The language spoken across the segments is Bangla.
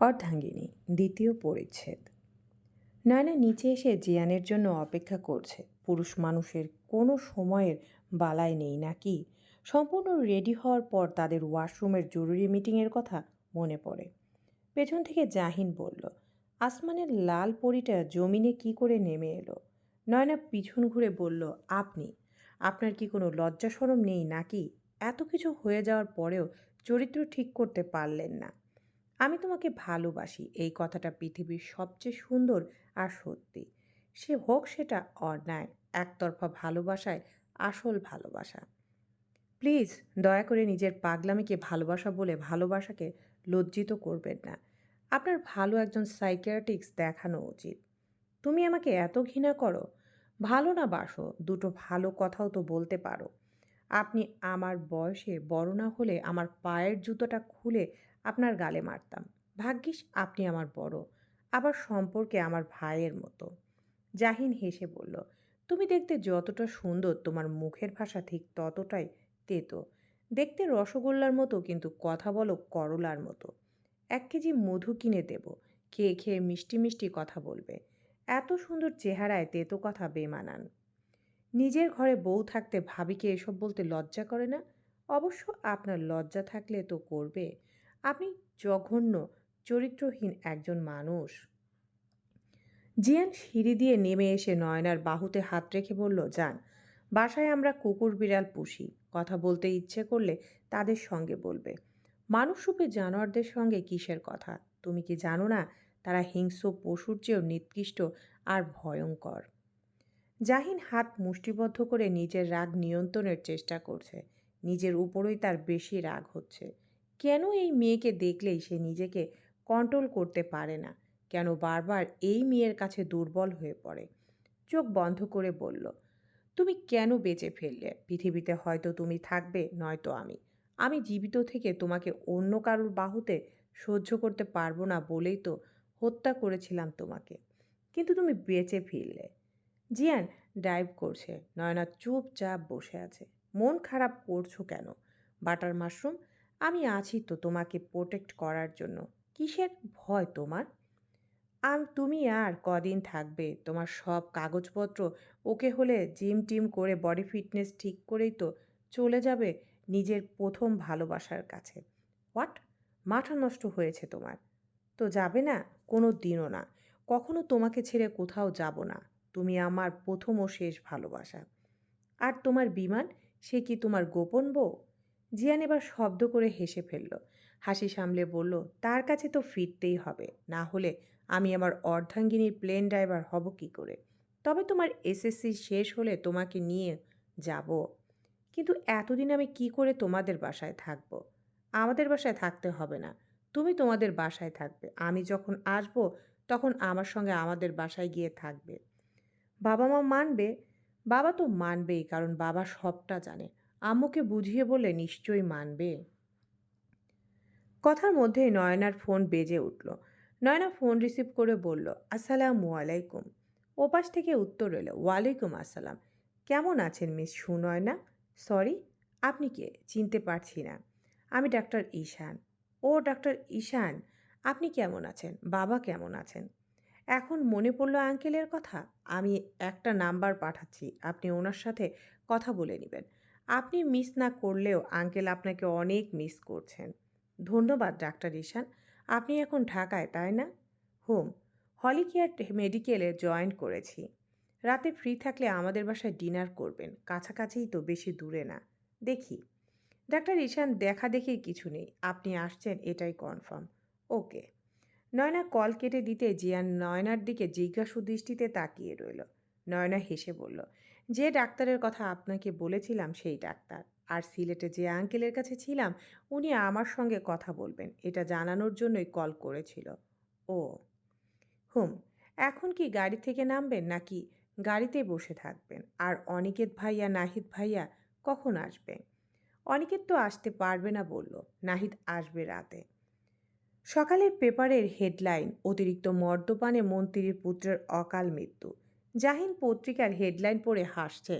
অর্ধাঙ্গিনী, দ্বিতীয় পরিচ্ছেদ। নয়না নিচে এসে জিয়ানের জন্য অপেক্ষা করছে। পুরুষ মানুষের কোনো সময়ের বালাই নেই নাকি? সম্পূর্ণ রেডি হওয়ার পর তাদের ওয়াশরুমের জরুরি মিটিংয়ের কথা মনে পড়ে। পেছন থেকে জাহিন বলল, আসমানের লাল পরিটা জমিনে কি করে নেমে এলো? নয়না পিছন ঘুরে বলল, আপনি, আপনার কি কোনো লজ্জা সরম নেই নাকি? এত কিছু হয়ে যাওয়ার পরেও চরিত্র ঠিক করতে পারলেন না। আমি তোমাকে ভালোবাসি, এই কথাটা পৃথিবীর সবচেয়ে সুন্দর আর সত্যি। সে হোক সেটা অন্যায়, একতরফা ভালোবাসায় আসল ভালোবাসা। প্লিজ, দয়া করে নিজের পাগলামিকে ভালোবাসা বলে ভালোবাসাকে লজ্জিত করবেন না। আপনার ভালো একজন সাইকিয়াট্রিক্স দেখানো উচিত। তুমি আমাকে এত ঘৃণা করো? ভালো না বাসো, দুটো ভালো কথাও তো বলতে পারো। আপনি আমার বয়সে বড় না হলে আমার পায়ের জুতোটা খুলে আপনার গালে মারতাম। ভাগ্যিস আপনি আমার বড়, আবার সম্পর্কে আমার ভাইয়ের মতো। জাহিন হেসে বলল, তুমি দেখতে যতটা সুন্দর, তোমার মুখের ভাষা ঠিক ততটাই তেতো। দেখতে রসগোল্লার মতো, কিন্তু কথা বলো করলার মতো। এক কেজি মধু কিনে দেব খেয়ে খেয়ে মিষ্টি মিষ্টি কথা বলবে। এত সুন্দর চেহারায় তেতো কথা বেমানান। নিজের ঘরে বউ থাকতে ভাবিকে এসব বলতে লজ্জা করে না? অবশ্য আপনার লজ্জা থাকলে তো করবে। আপনি জঘন্য, চরিত্রহীন একজন মানুষ। জিয়ান সিঁড়ি দিয়ে নেমে এসে নয়নার বাহুতে হাত রেখে বলল, যান, বাসায় আমরা কুকুর বিড়াল পুষি। কথা বলতে ইচ্ছে করলে তাদের সঙ্গে বলবে। মানুষরূপে জানোয়ারদের সঙ্গে কিসের কথা? তুমি কি জানো না তারা হিংস্র পশুর চেয়েও নিকৃষ্ট আর ভয়ঙ্কর? জাহিন হাত মুষ্টিবদ্ধ করে নিজের রাগ নিয়ন্ত্রণের চেষ্টা করছে। নিজের উপরই তার বেশি রাগ হচ্ছে। কেন এই মেয়েকে দেখলেই সে নিজেকে কন্ট্রোল করতে পারে না? কেন বারবার এই মেয়ের কাছে দুর্বল হয়ে পড়ে? চোখ বন্ধ করে বলল, তুমি কেন বেঁচে ফেললে? পৃথিবীতে হয়তো তুমি থাকবে, নয়তো আমি। আমি জীবিত থেকে তোমাকে অন্য কারোর বাহুতে সহ্য করতে পারব না বলেই তো হত্যা করেছিলাম তোমাকে। কিন্তু তুমি বেঁচে ফিরলে। জিয়ান ড্রাইভ করছে। নয়না চুপচাপ বসে আছে। মন খারাপ করছ কেন? বাটার মাশরুম আমি আছি তো তোমাকে প্রোটেক্ট করার জন্য। কিসের ভয় তোমার? তুমি আর কদিন থাকবে? তোমার সব কাগজপত্র ওকে হলে জিম টিম করে বডি ফিটনেস ঠিক করেই তো চলে যাবে নিজের প্রথম ভালোবাসার কাছে। হোয়াট মাথা নষ্ট হয়েছে তোমার। তো যাবে না? কোনো দিনও না। কখনো তোমাকে ছেড়ে কোথাও যাব না। তুমি আমার প্রথম ও শেষ ভালোবাসা। আর তোমার বিমান? সে কি তোমার গোপন বউ? জিয়ান এবার শব্দ করে হেসে ফেলল। হাসি সামলে বলল, তার কাছে তো ফিরতেই হবে। না হলে আমি আমার অর্ধাঙ্গিনীর প্লেন ড্রাইভার হব কি করে? তবে তোমার এসএসসি শেষ হলে তোমাকে নিয়ে যাব। কিন্তু এতদিন আমি কি করে তোমাদের বাসায় থাকব? আমাদের বাসায় থাকতে হবে না। তুমি তোমাদের বাসায় থাকবে। আমি যখন আসব, তখন আমার সঙ্গে আমাদের বাসায় গিয়ে থাকবে। বাবা মা মানবে? বাবা তো মানবেই, কারণ বাবা সবটা জানে। আম্মুকে বুঝিয়ে বলে নিশ্চয়ই মানবে। কথার মধ্যেই নয়নার ফোন বেজে উঠল। নয়না ফোন রিসিভ করে বলল, আসসালামু আলাইকুম। ওপাশ থেকে উত্তর এলো, ওয়ালাইকুম আসসালাম। কেমন আছেন মিস সুনয়না? সরি, আপনি কে? চিনতে পারছি না। আমি ডাক্তার ঈশান। ও ডাক্তার ঈশান, আপনি কেমন আছেন? বাবা কেমন আছেন? এখন মনে পড়ল আঙ্কেলের কথা। আমি একটা নাম্বার পাঠাচ্ছি। আপনি ওনার সাথে কথা বলে নেবেন। আপনি মিস না করলেও আঙ্কেল আপনাকে অনেক মিস করছেন। ধন্যবাদ, ডাক্তার ঈশান। আপনি এখন ঢাকায়, তাই না? হোম, হলিকেয়ার মেডিকেলে জয়েন করেছি। রাতে ফ্রি থাকলে আমাদের বাসায় ডিনার করবেন। কাছাকাছিই তো, বেশি দূরে না। দেখি। ডাক্তার ঈশান, দেখা দেখি কিছু নেই। আপনি আসছেন, এটাই কনফার্ম। ওকে। নয়না কল কেটে দিতে জিয়ান নয়নার দিকে জিজ্ঞাসু দৃষ্টিতে তাকিয়ে রইল। নয়না হেসে বলল যে ডাক্তারের কথা আপনাকে বলেছিলাম সেই ডাক্তার। আর সিলেটে যে আঙ্কেলের কাছে ছিলাম, উনি আমার সঙ্গে কথা বলবেন। এটা জানানোর জন্যই কল করেছিল। ও, হুম, এখন কি গাড়ি থেকে নামবেন নাকি গাড়িতে বসে থাকবেন? আর অনিকেত ভাইয়া, নাহিদ ভাইয়া কখন আসবে অনিকেত তো আসতে পারবে না বলল, নাহিদ আসবে রাতে। সকালের পেপারের হেডলাইন, অতিরিক্ত মদ্যপানে মন্ত্রীর পুত্রের অকাল মৃত্যু। জাহিন পত্রিকার হেডলাইন পড়ে হাসছে।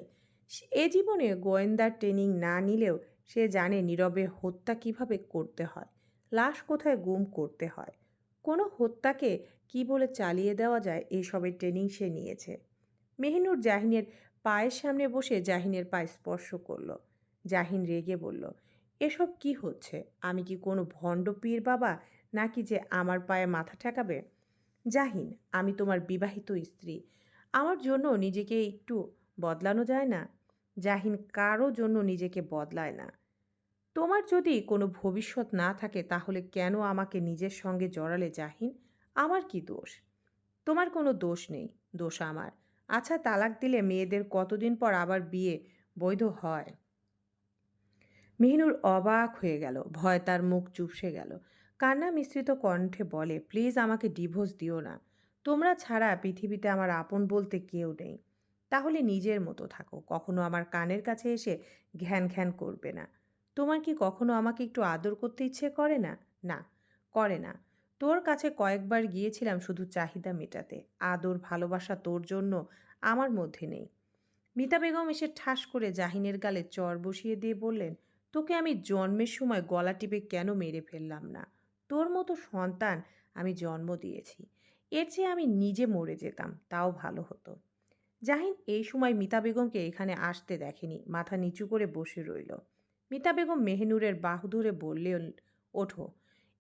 এ জীবনে গোয়েন্দার ট্রেনিং না নিলেও সে জানে নীরবে হত্যা কীভাবে করতে হয়, লাশ কোথায় গুম করতে হয়, কোনো হত্যাকে কি বলে চালিয়ে দেওয়া যায় এসবের ট্রেনিং সে নিয়েছে। মেহিনুর জাহিনের পায়ের সামনে বসে জাহিনের পায়ে স্পর্শ করল। জাহিন রেগে বলল, এসব কি হচ্ছে? আমি কি কোনো ভণ্ড পীর বাবা নাকি যে আমার পায়ে মাথা ঠেকাবে? জাহিন, আমি তোমার বিবাহিত স্ত্রী। আমার জন্য নিজেকে একটু বদলানো যায় না। জাহিন কারও জন্য নিজেকে বদলায় না। তোমার যদি কোনো ভবিষ্যৎ না থাকে, তাহলে কেন আমাকে নিজের সঙ্গে জড়ালে জাহিন? আমার কি দোষ? তোমার কোনো দোষ নেই, দোষ আমার। আচ্ছা তালাক দিলে মেয়েদের কতদিন পর আবার বিয়ে বৈধ হয়? মেহিনুর অবাক হয়ে গেল, ভয় তার মুখ চুপসে গেল। কান্না মিশ্রিত কণ্ঠে বলে, প্লিজ আমাকে ডিভোর্স দিও না। তোমরা ছাড়া পৃথিবীতে আমার আপন বলতে কেউ নেই। তাহলে নিজের মতো থাকো, কখনো আমার কানের কাছে এসে ঘ্যান ঘ্যান করবে না। তোমার কি কখনো আমাকে একটু আদর করতে ইচ্ছে করে না? না, করে না। তোর কাছে কয়েকবার গিয়েছিলাম শুধু চাহিদা মেটাতে, আদর ভালোবাসা তোর জন্য আমার মধ্যে নেই। মিতা বেগম এসে ঠাস করে জাহিনের গালে চর বসিয়ে দিয়ে বললেন, তোকে আমি জন্মের সময় গলা টিপে কেন মেরে ফেললাম না? তোর মতো সন্তান আমি জন্ম দিয়েছি। এর চেয়ে আমি নিজে মরে যেতাম, তাও ভালো হতো। জাহিন এই সময় মিতা বেগমকে এখানে আসতে দেখেনি, মাথা নিচু করে বসে রইল। মিতা বেগম মেহনুরের বাহু ধরে বললেন, ওঠো,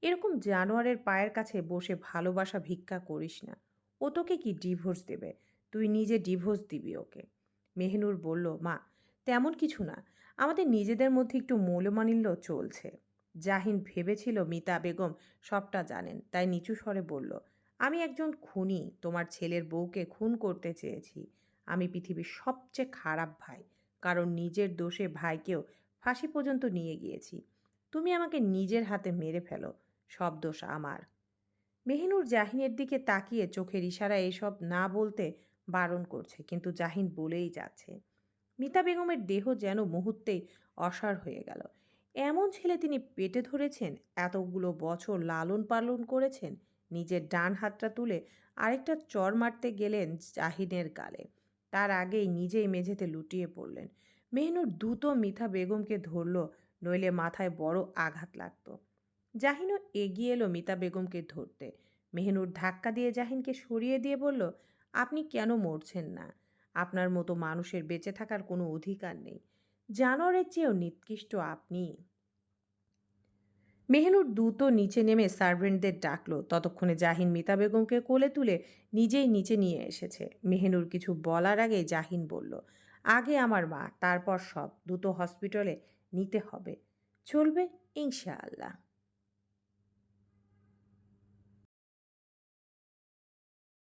এরকম জানোয়ারের পায়ের কাছে বসে ভালোবাসা ভিক্ষা করিস না। ও তোকে কি ডিভোর্স দেবে? তুই নিজে ডিভোর্স দিবি ওকে। মেহনুর বলল, মা, তেমন কিছু না। আমাদের নিজেদের মধ্যে একটু মৌলমানিল্য চলছে। জাহিন ভেবেছিল মিতা বেগম সবটা জানেন, তাই নিচু স্বরে বলল আমি একজন খুনি, তোমার ছেলের বউকে খুন করতে চেয়েছি। আমি পৃথিবীর সবচেয়ে খারাপ ভাই, কারণ নিজের দোষে ভাইকেও ফাঁসি পর্যন্ত নিয়ে গিয়েছি। তুমি আমাকে নিজের হাতে মেরে ফেলো, সব দোষ আমার। মেহিনুর জাহিনের দিকে তাকিয়ে চোখের ইশারা এসব না বলতে বারণ করছে, কিন্তু জাহিন বলেই যাচ্ছে, মিতা বেগমের দেহ যেন মুহূর্তেই অসার হয়ে গেল। এমন ছেলে তিনি পেটে ধরেছেন, এতগুলো বছর লালন পালন করেছেন নিজের ডান হাতটা তুলে আরেকটা চর মারতে গেলেন জাহিনের গালে। তার আগেই নিজেই মেঝেতে লুটিয়ে পড়লেন। মেহনুর দ্রুত মিথা বেগমকে ধরল, নইলে মাথায় বড় আঘাত লাগতো। জাহিনও এগিয়ে এলো মিতা বেগমকে ধরতে। মেহনুর ধাক্কা দিয়ে জাহিনকে সরিয়ে দিয়ে বলল, আপনি কেন মরছেন না? আপনার মতো মানুষের বেঁচে থাকার কোনো অধিকার নেই। জানোয়ারের চেয়েও নিকৃষ্ট আপনি। মেহনুর দ্রুত নিচে নেমে সার্ভেন্টদের ডাকলো। ততক্ষণে জাহিন মিতা বেগমকে কোলে তুলে নিজেই নিচে নিয়ে এসেছে। মেহনুর কিছু বলার আগে জাহিন বলল, আগে আমার মা, তারপর সব। দ্রুত হসপিটালে নিতে হবে। চলবে ইনশাআল্লাহ।